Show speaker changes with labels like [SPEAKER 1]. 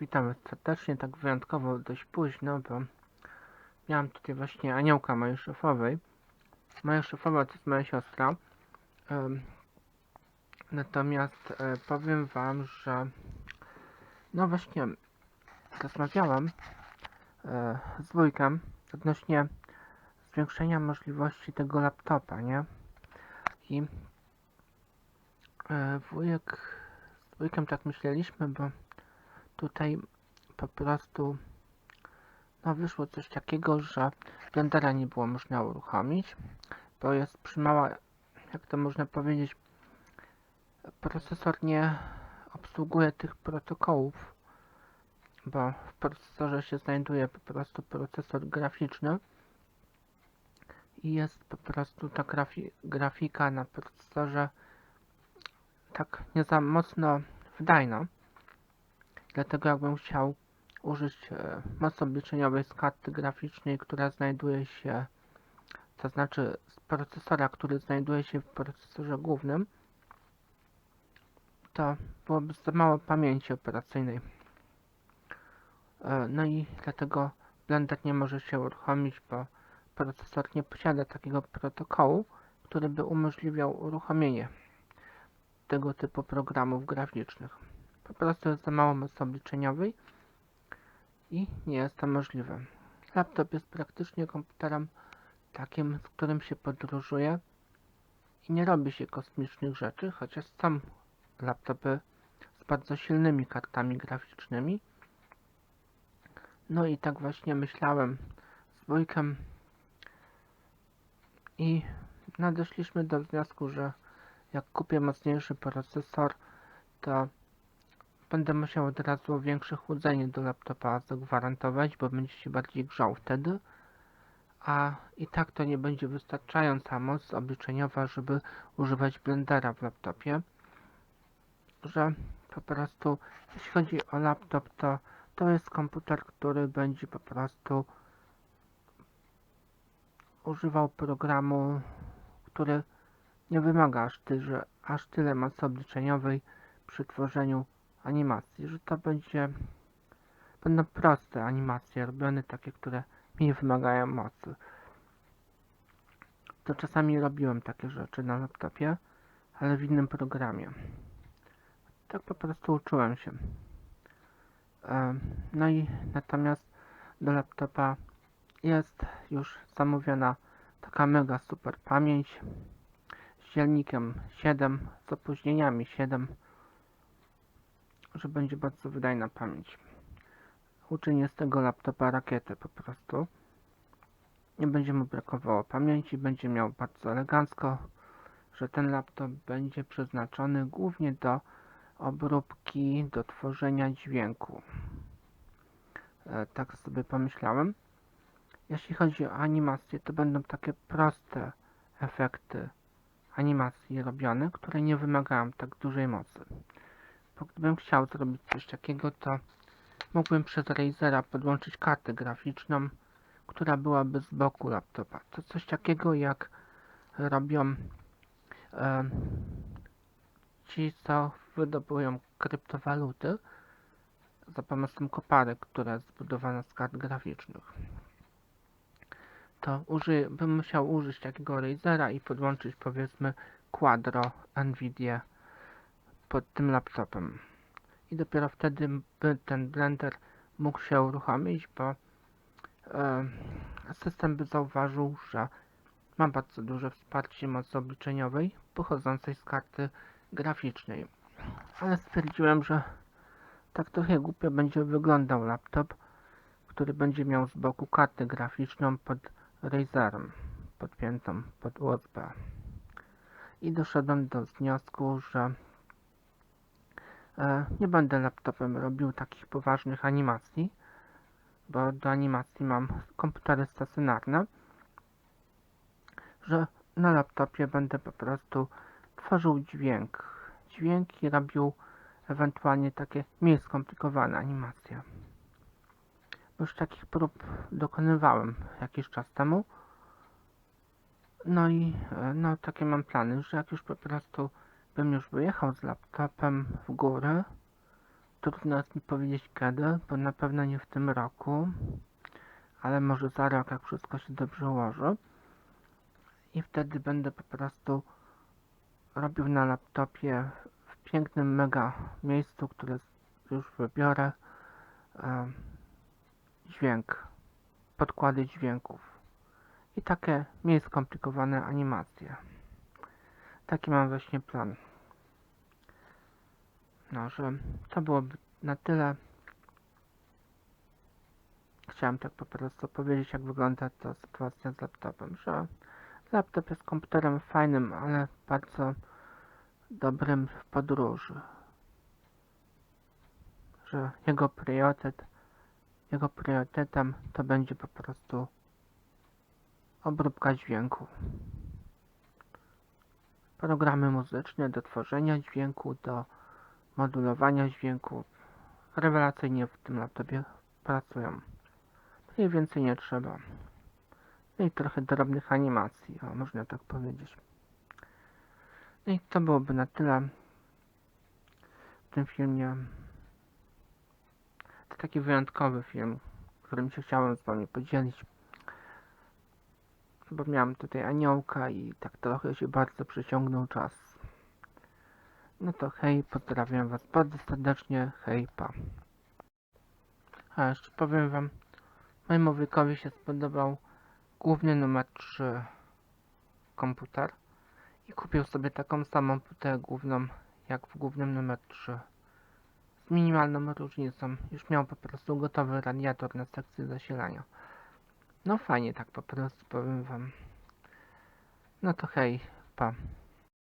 [SPEAKER 1] Witam serdecznie, tak wyjątkowo dość późno, bo miałam tutaj właśnie aniołka mojej szefowej. Moja szefowa to jest moja siostra. Natomiast e, powiem wam, że no właśnie rozmawiałam e, z wujkiem odnośnie zwiększenia możliwości tego laptopa, nie? I e, wujek z wujkiem tak myśleliśmy, bo tutaj po prostu no wyszło coś takiego, że Blendera nie było można uruchomić, bo jest przymała, jak to można powiedzieć, procesor nie obsługuje tych protokołów, bo w procesorze się znajduje po prostu procesor graficzny i jest po prostu ta grafi grafika na procesorze tak nie za mocno wydajna. Dlatego jakbym chciał użyć e, mocy obliczeniowej z karty graficznej, która znajduje się, to znaczy z procesora, który znajduje się w procesorze głównym, to byłoby za mało pamięci operacyjnej. E, No i dlatego Blender nie może się uruchomić, bo procesor nie posiada takiego protokołu, który by umożliwiał uruchomienie tego typu programów graficznych. Po prostu jest za mało mocy obliczeniowej i nie jest to możliwe. Laptop jest praktycznie komputerem takim, z którym się podróżuje i nie robi się kosmicznych rzeczy, chociaż są laptopy z bardzo silnymi kartami graficznymi. No i tak właśnie myślałem z wujkiem i nadeszliśmy do wniosku, że jak kupię mocniejszy procesor, to będę musiał od razu większe chłodzenie do laptopa zagwarantować, bo będzie się bardziej grzał wtedy. A i tak to nie będzie wystarczająca moc obliczeniowa, żeby używać blendera w laptopie. Że po prostu, jeśli chodzi o laptop, to to jest komputer, który będzie po prostu używał programu, który nie wymaga aż, aż tyle mocy obliczeniowej przy tworzeniu animacji, że to będzie będą proste animacje robione takie, które mniej wymagają mocy. To czasami robiłem takie rzeczy na laptopie, ale w innym programie. Tak po prostu uczyłem się. No i natomiast do laptopa jest już zamówiona taka mega super pamięć z dzielnikiem 7, z opóźnieniami 7 że będzie bardzo wydajna pamięć. Uczynię z tego laptopa rakietę po prostu. Nie będzie mu brakowało pamięci, będzie miał bardzo elegancko, że ten laptop będzie przeznaczony głównie do obróbki, do tworzenia dźwięku. E, tak sobie pomyślałem. Jeśli chodzi o animacje, to będą takie proste efekty animacji robione, które nie wymagają tak dużej mocy. Bo gdybym chciał zrobić coś takiego, to mógłbym przez Razera podłączyć kartę graficzną, która byłaby z boku laptopa. To coś takiego jak robią e, ci, co wydobywają kryptowaluty za pomocą koparek, która jest zbudowana z kart graficznych. To uży, bym musiał użyć takiego Razera i podłączyć powiedzmy Quadro Nvidia pod tym laptopem. I dopiero wtedy ten blender mógł się uruchomić, bo e, system by zauważył, że ma bardzo duże wsparcie mocy obliczeniowej pochodzącej z karty graficznej. Ale stwierdziłem, że tak trochę głupio będzie wyglądał laptop, który będzie miał z boku kartę graficzną pod Razerem podpiętą pod USB. I doszedłem do wniosku, że Nie będę laptopem robił takich poważnych animacji, bo do animacji mam komputery stacjonarne, że na laptopie będę po prostu tworzył dźwięk. Dźwięki robił ewentualnie takie mniej skomplikowane animacje. Już takich prób dokonywałem jakiś czas temu. No i e, no takie mam plany, że jak już po prostu bym już wyjechał z laptopem w górę, trudno jest mi powiedzieć kiedy, bo na pewno nie w tym roku, ale może za rok, jak wszystko się dobrze ułoży. I wtedy będę po prostu robił na laptopie w pięknym mega miejscu, które już wybiorę dźwięk, podkłady dźwięków i takie mniej skomplikowane animacje. Taki mam właśnie plan. No, że to byłoby na tyle. Chciałem tak po prostu powiedzieć, jak wygląda ta sytuacja z laptopem, że laptop jest komputerem fajnym, ale bardzo dobrym w podróży. Że jego priorytet, jego priorytetem to będzie po prostu obróbka dźwięku. Programy muzyczne do tworzenia dźwięku, do modulowania dźwięku. Rewelacyjnie w tym laptopie pracują. Mniej więcej nie trzeba. No i trochę drobnych animacji, o, można tak powiedzieć. No i to byłoby na tyle w tym filmie. To taki wyjątkowy film, którym się chciałem z wami podzielić. Bo miałem tutaj aniołka i tak trochę się bardzo przeciągnął czas. No to hej, pozdrawiam was bardzo serdecznie, hej, pa. A jeszcze powiem wam, mojemu wujkowi się spodobał główny numer 3 komputer i kupił sobie taką samą płytę główną jak w głównym numer 3 z minimalną różnicą. Już miał po prostu gotowy radiator na sekcję zasilania. No fajnie tak po prostu powiem wam. No to hej, pa.